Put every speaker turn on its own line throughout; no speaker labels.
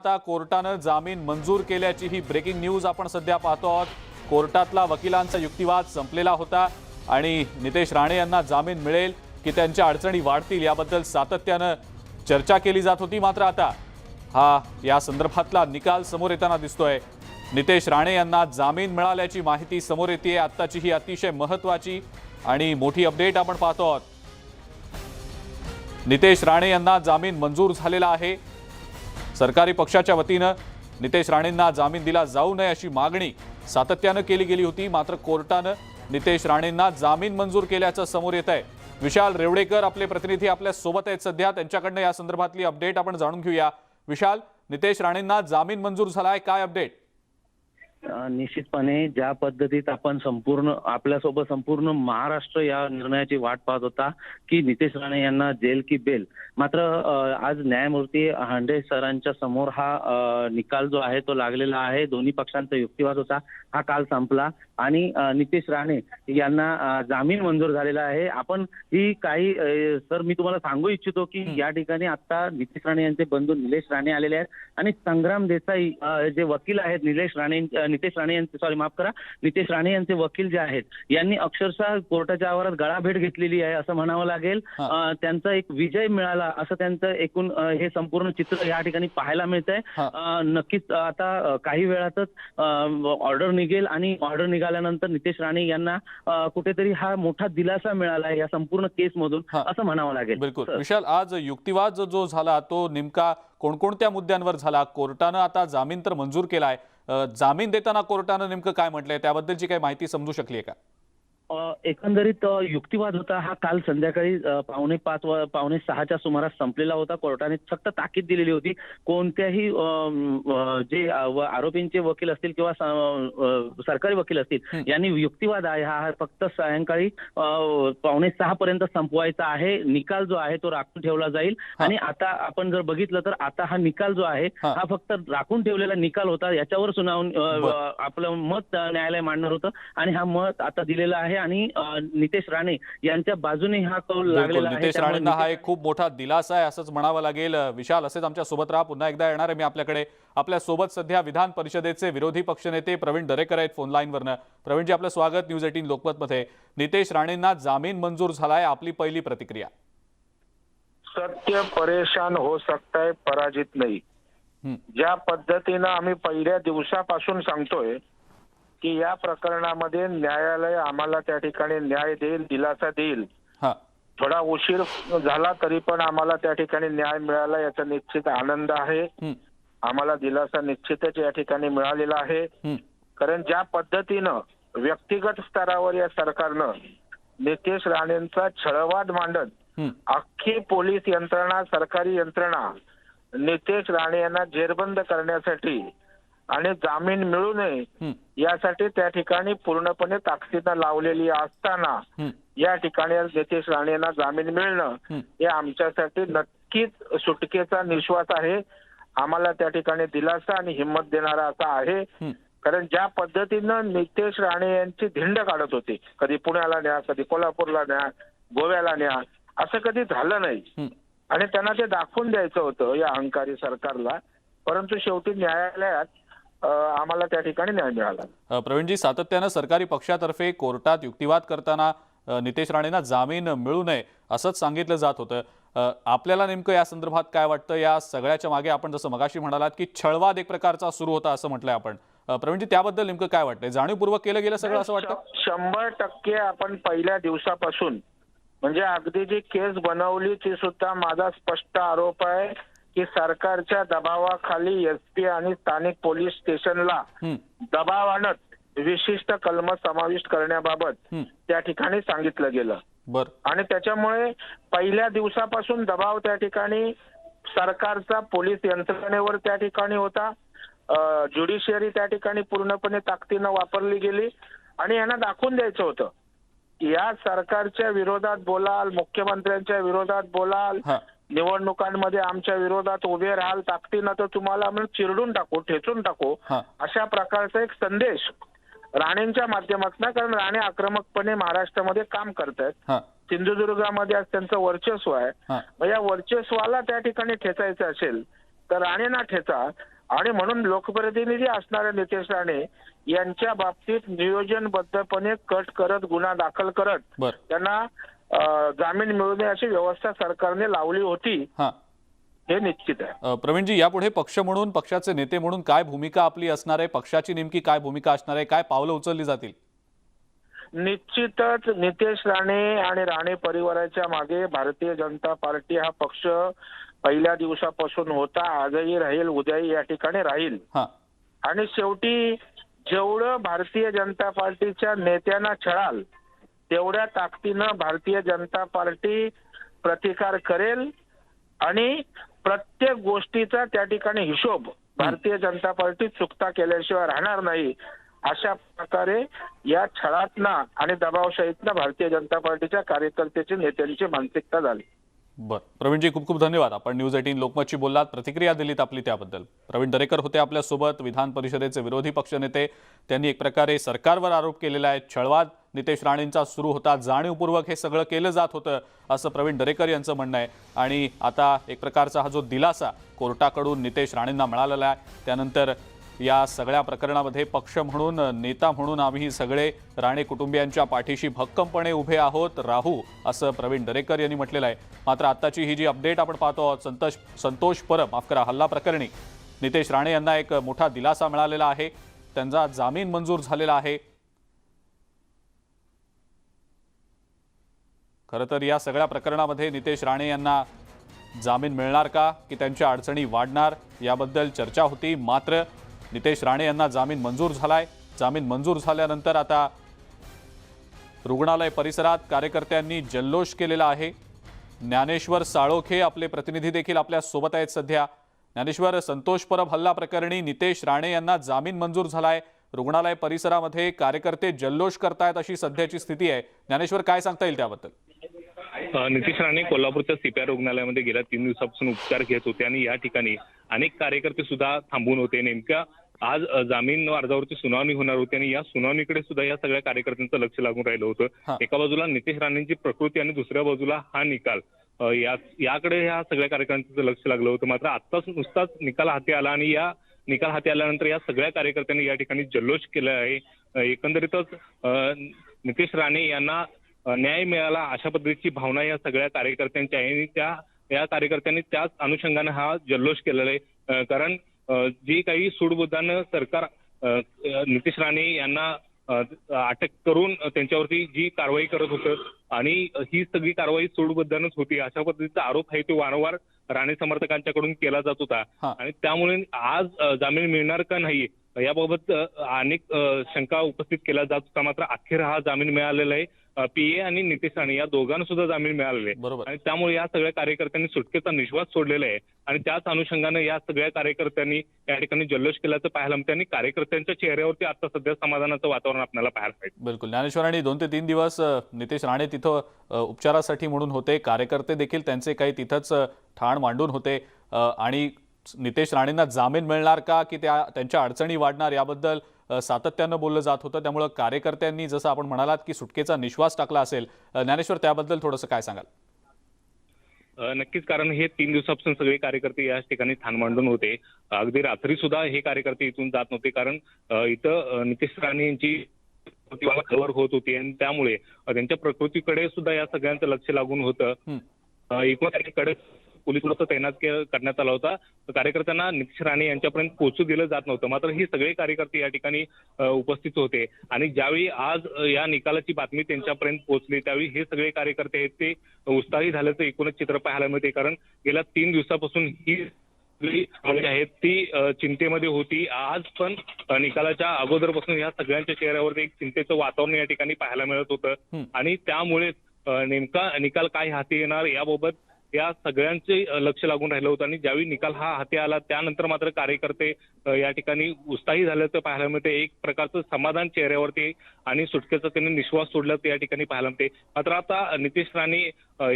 आता कोर्टानं जामीन मंजूर केल्याची ही ब्रेकिंग न्यूज आपण सध्या पाहतो आहोत. कोर्टातला वकिलांचा युक्तिवाद संपलेला होता आणि नितेश राणे यांना जामीन मिळेल की त्यांच्या अडचणी वाढतील याबद्दल सातत्यानं चर्चा केली जात होती. मात्र आता हा या संदर्भातला निकाल समोर येताना दिसतोय. नितेश राणे यांना जामीन मिळाल्याची माहिती समोर येते आत्ताची ही अतिशय महत्वाची आणि मोठी अपडेट आपण पाहतो आहोत. नितेश राणे यांना जामीन मंजूर झालेला आहे. सरकारी पक्षाच्या वतीनं नितेश राणेंना जामीन दिला जाऊ नये अशी मागणी सातत्यानं केली गेली होती. मात्र कोर्टानं नितेश राणेंना जामीन मंजूर केल्याचं समोर येत आहे विशाल रेवडेकर आपले प्रतिनिधी आपल्यासोबत आहेत सध्या. त्यांच्याकडनं या संदर्भातली अपडेट आपण जाणून घेऊया. विशाल नितेश राणेंना जामीन मंजूर झाला आहे काय अपडेट?
निश्चितपणे ज्या पद्धतीत आपण संपूर्ण आपल्यासोबत संपूर्ण महाराष्ट्र या निर्णयाची वाट पाहत होता की नितेश राणे यांना जेल की बेल. मात्र आज न्यायमूर्ती हांडे सरांच्या समोर हा निकाल जो आहे तो लागलेला आहे दोन्ही पक्षांचा युक्तिवाद होता हा काल संपला. आणि नितेश राणे यांना जामीन मंजूर झालेला आहे. आपण ही काही सर मी तुम्हाला सांगू इच्छितो की या ठिकाणी आता नितेश राणे यांचे बंधू निलेश राणे आलेले आहेत. आणि संग्राम देसाई जे वकील आहेत निलेश राणे नितेश राणे यांचे सॉरी माफ करा नितेश राणे यांचे वकील जे आहेत यांनी अक्षरशः कोर्टाच्या आवारात गळाभेट घेतलेली आहे असं म्हणावं लागेल. त्यांचा एक विजय मिळाला असं त्यांचं एकूण हे संपूर्ण चित्र या ठिकाणी पाहायला मिळतंय.
हा.
अ, नक्कीच आता काही वेळातच ऑर्डर निघेल आणि ऑर्डर निघाल्यानंतर नितेश राणे यांना कुठेतरी हा मोठा दिलासा मिळाला आहे या संपूर्ण केसमधून
हा.
असं म्हणावं लागेल.
बिलकुल. विशाल आज युक्तिवाद जो- जो झाला तो नेमका कोणकोणत्या मुद्द्यांवर झाला? कोर्टानं आता जामीन तर मंजूर केलाय. जामीन देताना कोर्टानं नेमकं काय म्हटलंय? त्याबद्दलची काही माहिती समजू शकली आहे का?
एकंदरीत युक्तिवाद होता हा काल संध्याकाळी पावणे पाच वा- पावणे सहाच्या सुमारास संपलेला होता कोर्टाने फक्त ताकीद दिलेली होती कोणत्याही जे आरोपींचे वकील असतील किंवा सरकारी वकील असतील. यांनी युक्तिवाद आहे हा फक्त सायंकाळी पावणे सहा पर्यंत संपवायचा आहे निकाल जो आहे तो राखून ठेवला जाईल. आणि आता आपण जर बघितलं तर आता हा निकाल जो आहे
हा.
फक्त राखून ठेवलेला निकाल होता याच्यावर सुनावून. आपलं मत न्यायालय मांडणार होतं आणि हा मत आता दिलेला आहे आणि नितेश राणे यांच्या बाजूने हा कौल लागलेला आहे.
नितेश राणेंना हा एक खूप मोठा दिलासा आहे असंच म्हणावं लागेल. विशाल असेच आमच्यासोबत राहा. पुन्हा एकदा येणार आहे मी आपल्याकडे. आपल्यासोबत सध्या विधान परिषदेचे विरोधी पक्षनेते प्रवीण दरेकर आहेत फोन लाईनवरनं प्रवीणजी आपलं स्वागत न्यूज एटीन लोकमतमध्ये. नितेश राणेंना जामीन मंजूर झालाय आपली पहिली प्रतिक्रिया.
सत्य परेशान हो सकता है पराजित नाही. ज्या पद्धतीनं आम्ही पहिल्या दिवसापासून सांगतोय की या प्रकरणामध्ये न्यायालय आम्हाला त्या ठिकाणी न्याय देईल दिलासा देईल. थोडा उशीर झाला तरी पण आम्हाला त्या ठिकाणी न्याय मिळाला याचा निश्चित आनंद आहे. आम्हाला दिलासा निश्चितच या ठिकाणी मिळालेला आहे. कारण ज्या पद्धतीनं व्यक्तिगत स्तरावर या सरकारनं नितेश राणेंचा छळवाद मांडत अख्खी पोलीस यंत्रणा सरकारी यंत्रणा नितेश राणे यांना जेरबंद करण्यासाठी आणि जामीन मिळू नये यासाठी त्या ठिकाणी पूर्णपणे ताकदीनं लावलेली असताना या ठिकाणी नितेश राणे यांना जामीन मिळणं
हं.
आमच्यासाठी नक्कीच सुटकेचा निश्वास आहे आम्हाला त्या ठिकाणी दिलासा आणि हिंमत देणारा असा आहे. कारण ज्या पद्धतीनं नितेश राणे यांची धिंड काढत होते कधी पुण्याला न्या कधी कोल्हापूरला न्या गोव्याला न्या असं कधी झालं नाही. आणि त्यांना ते दाखवून द्यायचं होतं या अहंकारी सरकारला परंतु शेवटी न्यायालयात आम्हाला त्या ठिकाणी न्याय मिळाला.
प्रवीणजी सातत्यानं सरकारी पक्षातर्फे कोर्टात युक्तिवाद करताना नितेश राणेंना जामीन मिळू नये असंच सांगितलं जात होतं. आपल्याला नेमकं या संदर्भात काय वाटतं? या सगळ्याच्या मागे आपण जसं मगाशी म्हणालात की छळवाद एक प्रकारचा सुरू होता असं म्हटलंय आपण. प्रवीणजी त्याबद्दल नेमकं काय वाटतंय? जाणीवपूर्वक केलं गेलं सगळं असं वाटतं?
शंभर टक्के आपण पहिल्या दिवसापासून म्हणजे अगदी जी केस बनवली ती सुद्धा माझा स्पष्ट आरोप आहे की सरकारच्या दबावाखाली एसपी आणि स्थानिक पोलीस स्टेशनला दबाव आणत विशिष्ट कलम समाविष्ट करण्याबाबत त्या ठिकाणी सांगितलं गेलं.
बर.
आणि त्याच्यामुळे पहिल्या दिवसापासून दबाव त्या ठिकाणी सरकारचा पोलीस यंत्रणेवर त्या ठिकाणी होता. ज्युडिशियरी त्या ठिकाणी पूर्णपणे ताकदीनं वापरली गेली आणि यांना दाखवून द्यायचं होतं. या सरकारच्या विरोधात बोलाल मुख्यमंत्र्यांच्या विरोधात बोलाल निवडणुकांमध्ये आमच्या विरोधात उभे राहाल ताकदीनं तर तुम्हाला आम्ही चिरडून टाकू ठेचून टाकू.
हा.
अशा प्रकारचा एक संदेश राणेंच्या माध्यमातून कारण राणे आक्रमकपणे महाराष्ट्रामध्ये काम करतायत.
हा.
सिंधुदुर्गामध्ये आज त्यांचं वर्चस्व आहे.
हा.
मग या वर्चस्वाला त्या ठिकाणी ठेचायचं असेल तर राणे ना ठेचा. आणि म्हणून लोकप्रतिनिधी असणारे नितेश राणे यांच्या बाबतीत नियोजनबद्धपणे कट करत गुन्हा दाखल करत
बर.
त्यांना जामीन मिळू नये अशी व्यवस्था सरकारने लावली होती.
हां.
हे निश्चित आहे.
अ, प्रवीणजी यापुढे पक्ष म्हणून पक्षाचे नेते म्हणून काय भूमिका आपली असणार आहे? पक्षाची नेमकी काय भूमिका असणार आहे? काय पावलं उचलली जातील?
निश्चितच नितेश राणे आणि राणे परिवाराच्या मागे भारतीय जनता पार्टी हा पक्ष पहिल्या दिवसापासून होता. आजही राहील उद्याही या ठिकाणी राहील.
हां.
आणि शेवटी जेवढं भारतीय जनता पार्टीच्या नेत्यांना छळाल तेवढ्या ताकदीनं भारतीय जनता पार्टी प्रतिकार करेल आणि प्रत्येक गोष्टीचा त्या ठिकाणी हिशोब भारतीय जनता पार्टी चुकता केल्याशिवाय राहणार नाही अशा प्रकारे या छळातना आणि दबावशाहीतनं भारतीय जनता पार्टीच्या कार्यकर्त्याची नेत्यांची मानसिकता झाली.
बर. प्रवीणजी खूप खूप धन्यवाद. आपण न्यूज एटीन लोकमतची बोललात. प्रतिक्रिया दिलीत आपली त्याबद्दल. प्रवीण दरेकर होते आपल्यासोबत. विधान परिषदेचे विरोधी पक्षनेते. त्यांनी एक प्रकारे सरकारवर आरोप केलेला आहे. छळवाद नितेश राणेंचा सुरू होता जाणीवपूर्वक हे सगळं केलं जात होतं असं प्रवीण दरेकर यांचं म्हणणं आहे. आणि आता एक प्रकारचा हा जो दिलासा कोर्टाकडून नितेश राणेंना मिळालेला आहे. त्यानंतर या सगळ्या प्रकरणामध्ये पक्ष म्हणून नेता म्हणून आम्ही सगळे राणे कुटुंबियांच्या पाठीशी भक्कमपणे उभे आहोत राहू असं प्रवीण दरेकर यांनी म्हटलेलं आहे. मात्र आत्ताची ही जी अपडेट आपण पाहतो आहोत संतोष संतोष परब माफ करा हल्ला प्रकरणी नितेश राणे यांना एक मोठा दिलासा मिळालेला आहे. त्यांचा जामीन मंजूर झालेला आहे. खरं तर या सगळ्या प्रकरणामध्ये नितेश राणे यांना जामीन मिळणार का? की त्यांच्या अडचणी वाढणार? याबद्दल चर्चा होती. मात्र नितेश राणे यांना जामीन मंजूर झालाय. जामीन मंजूर झाल्यानंतर आता रुग्णालय परिसरात कार्यकर्त्यांनी जल्लोष केलेला आहे. ज्ञानेश्वर साळोखे आपले प्रतिनिधी देखील आपल्यासोबत आहेत सध्या. ज्ञानेश्वर संतोष परब हल्ला प्रकरणी नितेश राणे यांना जामीन मंजूर झालाय. रुग्णालय परिसरामध्ये कार्यकर्ते जल्लोष करतायत अशी सध्याची स्थिती आहे. ज्ञानेश्वर काय सांगता येईल त्याबद्दल?
नितीश राणे कोल्हापूरच्या सीपीआर रुग्णालयामध्ये गेल्या तीन दिवसापासून उपचार घेत होते आणि या ठिकाणी अनेक कार्यकर्ते सुद्धा थांबून होते. नेमक्या आज जामीन अर्जावरती सुनावणी होणार होती आणि या सुनावणीकडे सुद्धा या सगळ्या कार्यकर्त्यांचं लक्ष लागून राहिलं. होतं. एका बाजूला नितीश राणेंची प्रकृती आणि दुसऱ्या बाजूला हा निकाल. या याकडे ह्या सगळ्या कार्यकर्त्यांचं लक्ष लागलं होतं. मात्र आत्ताच नुसताच निकाल हाती आला आणि या निकाल हाती आल्यानंतर या सगळ्या कार्यकर्त्यांनी या ठिकाणी जल्लोष केला आहे. एकंदरीतच नितीश राणे यांना न्याय मिळाला अशा पद्धतीची भावना या सगळ्या कार्यकर्त्यांची आहे. आणि त्या या कार्यकर्त्यांनी त्याच अनुषंगाने हा जल्लोष केलेला आहे. कारण जी काही सूडबुद्धानं सरकार नितीश राणे यांना अटक करून त्यांच्यावरती जी कारवाई करत होतं आणि ही सगळी कारवाई सूडबुद्धानच होती अशा पद्धतीचा आरोप आहे तो वारंवार राणे समर्थकांच्याकडून केला जात होता. आणि त्यामुळे आज जामीन मिळणार का नाही याबाबत अनेक शंका उपस्थित केल्या जात होता मात्र अखेर हा जामीन मिळालेला आहे. पीए आणि नितेश राणे या दोघांना सुद्धा जामीन मिळालेले आहे.
बरोबर.
आणि त्यामुळे या सगळ्या कार्यकर्त्यांनी सुटकेचा निश्वास सोडलेला आहे. आणि त्याच अनुषंगाने या सगळ्या कार्यकर्त्यांनी या ठिकाणी जल्लोष केल्याचं पाहायला मिळतं आणि कार्यकर्त्यांच्या चेहऱ्यावरती आता सध्या समाधानाचं वातावरण आपल्याला पाहायला मिळतं
बिलकुल. ज्ञानेश्वर आणि दोन ते तीन दिवस अ, नितेश राणे तिथं अ, उपचारासाठी म्हणून होते. कार्यकर्ते देखील त्यांचे काही तिथंच अ, ठाण मांडून होते. अ, आणि नितेश राणेंना जामीन मिळणार का? की त्या त्यांच्या अडचणी वाढणार? याबद्दल सातत्यानं बोललं जात होतं. त्यामुळं कार्यकर्त्यांनी जसं आपण म्हणालात की सुटकेचा निश्वास टाकला असेल ज्ञानेश्वर त्याबद्दल थोडंसं काय सांगाल?
नक्कीच कारण हे तीन दिवसापासून सगळे कार्यकर्ते या ठिकाणी ठाण मांडून होते. अगदी रात्री सुद्धा हे कार्यकर्ते इथून जात नव्हते कारण इथं नितीश राणे यांची खबर होत होती आणि त्यामुळे त्यांच्या प्रकृतीकडे सुद्धा या सगळ्यांचं लक्ष लागून होतं. एकूण त्यांच्याकडे पोलीस बंदोबस्त तैनात करण्यात आला होता. तर कार्यकर्त्यांना नितीश राणे यांच्यापर्यंत पोहोचू दिलं जात नव्हतं. मात्र ही सगळे कार्यकर्ते या ठिकाणी उपस्थित होते. आणि ज्यावेळी आज या निकालाची बातमी त्यांच्यापर्यंत पोहोचली त्यावेळी हे सगळे कार्यकर्ते आहेत ते उत्साही झाल्याचं एकूणच चित्र पाहायला मिळते. कारण गेल्या तीन दिवसापासून ही आहेत ती चिंतेमध्ये होती. आज पण निकालाच्या अगोदरपासून या सगळ्यांच्या चेहऱ्यावरती एक चिंतेचं वातावरण या ठिकाणी पाहायला मिळत होतं. आणि त्यामुळे नेमका निकाल काय हाती येणार याबाबत या सगळ्यांचे लक्ष लागून राहिलं होतं. आणि ज्यावेळी निकाल हा हाती आला त्यानंतर मात्र कार्यकर्ते या ठिकाणी उत्साही झाल्याचं पाहायला मिळते एक प्रकारचं समाधान चेहऱ्यावरती आणि सुटकेचा त्यांनी निश्वास सोडल्याचं या ठिकाणी पाहायला मिळते मात्र आता नितीश राणे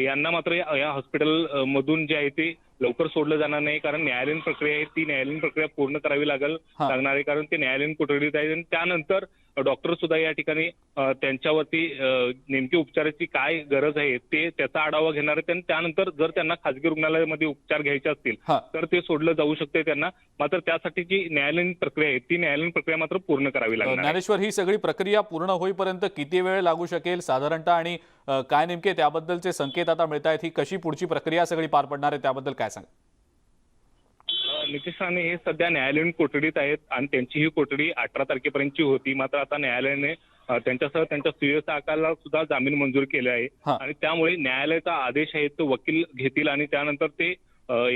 यांना मात्र या हॉस्पिटल मधून जे आहे ते लवकर सोडलं जाणार नाही. कारण न्यायालयीन प्रक्रिया आहे. ती न्यायालयीन प्रक्रिया पूर्ण करावी लागेल. लागणार आहे. कारण ते न्यायालयीन कोठडीत आहे. आणि त्यानंतर डॉक्टर सुद्धा या ठिकाणी त्यांच्यावरती नेमकी उपचाराची काय गरज आहे ते त्याचा आढावा घेणार आहेत आणि त्यानंतर जर त्यांना खासगी रुग्णालयामध्ये उपचार घ्यायचे असतील तर ते सोडलं जाऊ शकते त्यांना. मात्र त्यासाठी जी न्यायालयीन प्रक्रिया आहे ती न्यायालयीन प्रक्रिया मात्र पूर्ण करावी लागणार आहे.
ज्ञानेश्वर ही सगळी प्रक्रिया पूर्ण होईपर्यंत किती वेळ लागू शकेल साधारणतः आणि काय नेमके त्याबद्दलचे संकेत आता मिळत आहेत ही कशी पुढची प्रक्रिया सगळी पार पडणार आहे त्याबद्दल काय सांगा
नितीश राणे हे सध्या न्यायालयीन कोठडीत आहेत आणि त्यांची ही कोठडी अठरा तारखेपर्यंतची होती मात्र आता न्यायालयाने त्यांच्यासह त्यांच्या सुयसाकाला सुद्धा जामीन मंजूर केले आहे. आणि त्यामुळे न्यायालयाचा आदेश आहे तो वकील घेतील आणि त्यानंतर ते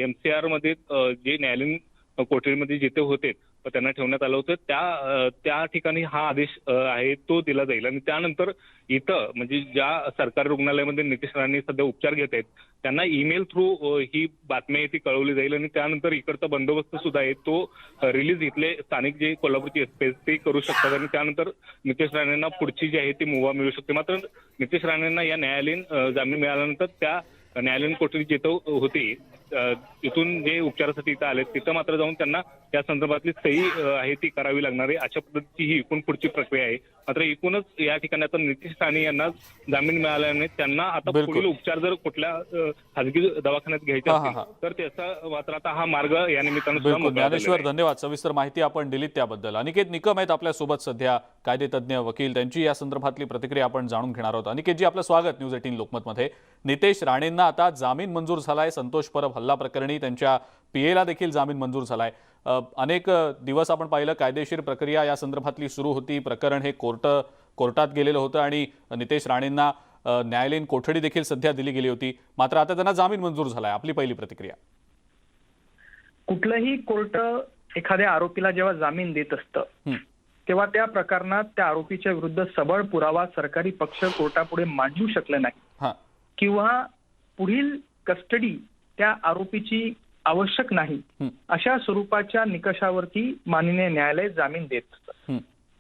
एमसीआरमध्ये जे न्यायालयीन कोठडीमध्ये जिथे होते त्यांना ठेवण्यात आलं होतं. त्या त्या ठिकाणी हा आदेश आहे तो दिला जाईल. आणि त्यानंतर इथं म्हणजे ज्या सरकारी रुग्णालयामध्ये नितीश राणे सध्या उपचार घेत आहेत त्यांना ईमेल थ्रू ही बातमी आहे ती कळवली जाईल. आणि त्यानंतर इकडचा बंदोबस्त सुद्धा आहे तो रिलीज इथले स्थानिक जे कोल्हापूरची एसपी ते करू शकतात. आणि त्यानंतर नितेश राणेंना पुढची जी आहे ती मुभा मिळू शकते. मात्र नितेश राणेंना या न्यायालयीन जामीन मिळाल्यानंतर त्या न्यायालयीन कोठडी जिथं होती. तिथून जे उपचारासाठी इथं आले तिथं मात्र जाऊन त्यांना या संदर्भातली सही आहे ती करावी लागणार आहे. अशा पद्धतीची ही एकूण पुढची प्रक्रिया आहे. मात्र एकूणच या ठिकाणी आता नितीश राणे यांना जामीन मिळाल्याने त्यांना आता. पुढील उपचार जर कुठल्या अ, खाजगी दवाखान्यात घ्यायचे असतील. तर त्याचा मात्र आता हा मार्ग या निमित्तानं
ज्ञानेश्वर. धन्यवाद. सविस्तर माहिती आपण दिलीत त्याबद्दल. अनिकेत निकम आहेत आपल्यासोबत सध्या कायदेतज्ञ वकील. त्यांची या संदर्भातली प्रतिक्रिया आपण जाणून घेणार आहोत. अनिकेतजी आपलं स्वागत न्यूज एटीन लोकमतमध्ये. नितेश राणेंना आता जामीन मंजूर झालाय. संतोष परब हल्ला प्रकरणी त्यांच्या पीएला देखील जामीन मंजूर झालाय. अ, अनेक दिवस आपण पाहिलं कायदेशीर प्रक्रिया या संदर्भातली सुरू होती. प्रकरण हे कोर्ट कोर्टात गेलेलं होतं आणि नितेश राणेंना न्यायालयीन कोठडी देखील सध्या दिली गेली होती. मात्र आता त्यांना जामीन मंजूर झालाय. आपली पहिली प्रतिक्रिया.
कुठलंही कोर्ट एखाद्या आरोपीला जेव्हा जामीन देत असतं. तेव्हा त्या प्रकरणात त्या आरोपीच्या विरुद्ध सबळ पुरावा सरकारी पक्ष कोर्टापुढे मांडू शकले नाही.
हां.
किंवा पुढील कस्टडी त्या आरोपीची आवश्यक नाही. अशा स्वरूपाच्या निकषावरती माननीय न्यायालय जामीन देत
हं.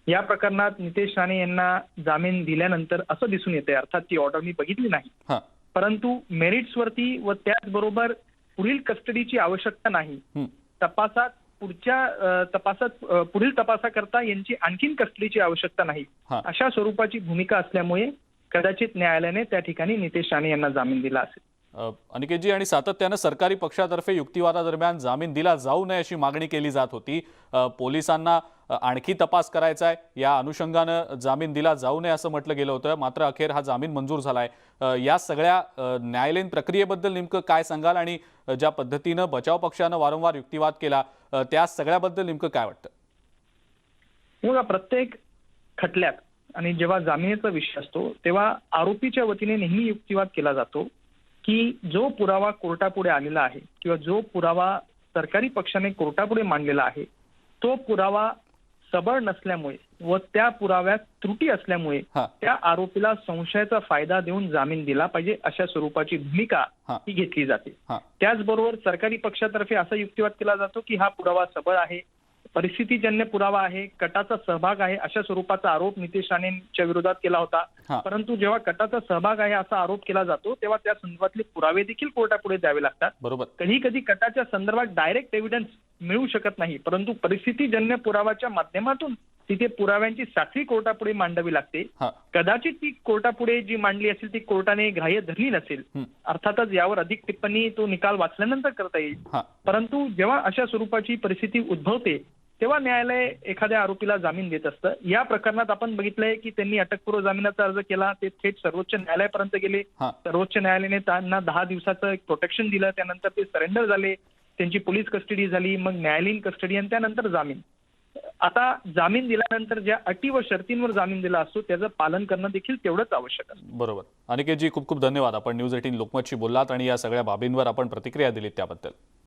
या प्रकरणात नितेश राणे यांना जामीन दिल्यानंतर असं दिसून येते अर्थात ती ऑर्डर मी बघितली नाही. परंतु मेरिट्सवरती व त्याचबरोबर पुढील कस्टडीची आवश्यकता नाही. तपासात पुढच्या तपासात पुढील तपासाकरता यांची आणखीन कस्टडीची आवश्यकता नाही. अशा स्वरूपाची भूमिका असल्यामुळे कदाचित न्यायालयाने त्या ठिकाणी नितेश राणे यांना जामीन दिला असेल.
अनिकेतजी आणि सातत्यानं सरकारी पक्षातर्फे युक्तिवादादरम्यान जामीन दिला जाऊ नये अशी मागणी केली जात होती. पोलिसांना आणखी तपास करायचा आहे. या अनुषंगानं जामीन दिला जाऊ नये असं म्हटलं गेलं होतं. मात्र अखेर हा जामीन मंजूर झालाय. आहे या सगळ्या न्यायालयीन प्रक्रियेबद्दल नेमकं काय सांगाल आणि ज्या पद्धतीनं बचाव पक्षानं वारंवार युक्तिवाद केला त्या सगळ्याबद्दल नेमकं काय वाटतं?
हो, बघा प्रत्येक खटल्यात आणि जेव्हा जामिनीचा विषय असतो तेव्हा आरोपीच्या वतीने नेहमी युक्तिवाद केला जातो. की जो पुरावा कोर्टापुढे आलेला आहे किंवा जो पुरावा सरकारी पक्षाने कोर्टापुढे मांडलेला आहे तो पुरावा सबळ नसल्यामुळे व त्या पुराव्यात त्रुटी असल्यामुळे त्या आरोपीला संशयाचा फायदा देऊन जामीन दिला पाहिजे अशा स्वरूपाची भूमिका
हां.
घेतली जाते. त्याचबरोबर सरकारी पक्षातर्फे असा युक्तिवाद केला जातो की हा पुरावा सबळ आहे परिस्थितीजन्य पुरावा आहे कटाचा सहभाग आहे अशा स्वरूपाचा आरोप नितेश राणेंच्या विरोधात केला होता. परंतु जेव्हा कटाचा सहभाग आहे असा आरोप केला जातो तेव्हा त्या संदर्भातले पुरावे देखील कोर्टापुढे द्यावे लागतात.
बरोबर.
कधी कधी कटाच्या संदर्भात डायरेक्ट एव्हिडन्स मिळू शकत नाही परंतु परिस्थितीजन्य पुरावाच्या माध्यमातून तिथे पुराव्यांची साखळी कोर्टापुढे मांडावी लागते. कदाचित ती कोर्टापुढे जी मांडली असेल ती कोर्टाने ग्राह्य धरली नसेल. अर्थातच यावर अधिक टिप्पणी तो निकाल वाचल्यानंतर करता येईल. परंतु जेव्हा अशा स्वरूपाची परिस्थिती उद्भवते तेव्हा न्यायालय एखाद्या आरोपीला जामीन देत असतं. या प्रकरणात आपण बघितलंय की त्यांनी अटकपूर्व जामिनाचा अर्ज केला. ते थेट सर्वोच्च न्यायालयापर्यंत गेले. सर्वोच्च न्यायालयाने त्यांना दहा दिवसाचं एक प्रोटेक्शन दिलं. त्यानंतर ते सरेंडर झाले. त्यांची पोलीस कस्टडी झाली. मग न्यायालयीन कस्टडी आणि त्यानंतर जामीन. आता जामीन दिल्यानंतर ज्या अटी व शर्तींवर जामीन दिला असतो त्याचं पालन करणं देखील तेवढंच आवश्यक असतं.
बरोबर. अनिकेतजी खूप खूप धन्यवाद. आपण न्यूज एटीन लोकमतशी बोललात आणि या सगळ्या बाबींवर आपण प्रतिक्रिया दिलीत त्याबद्दल.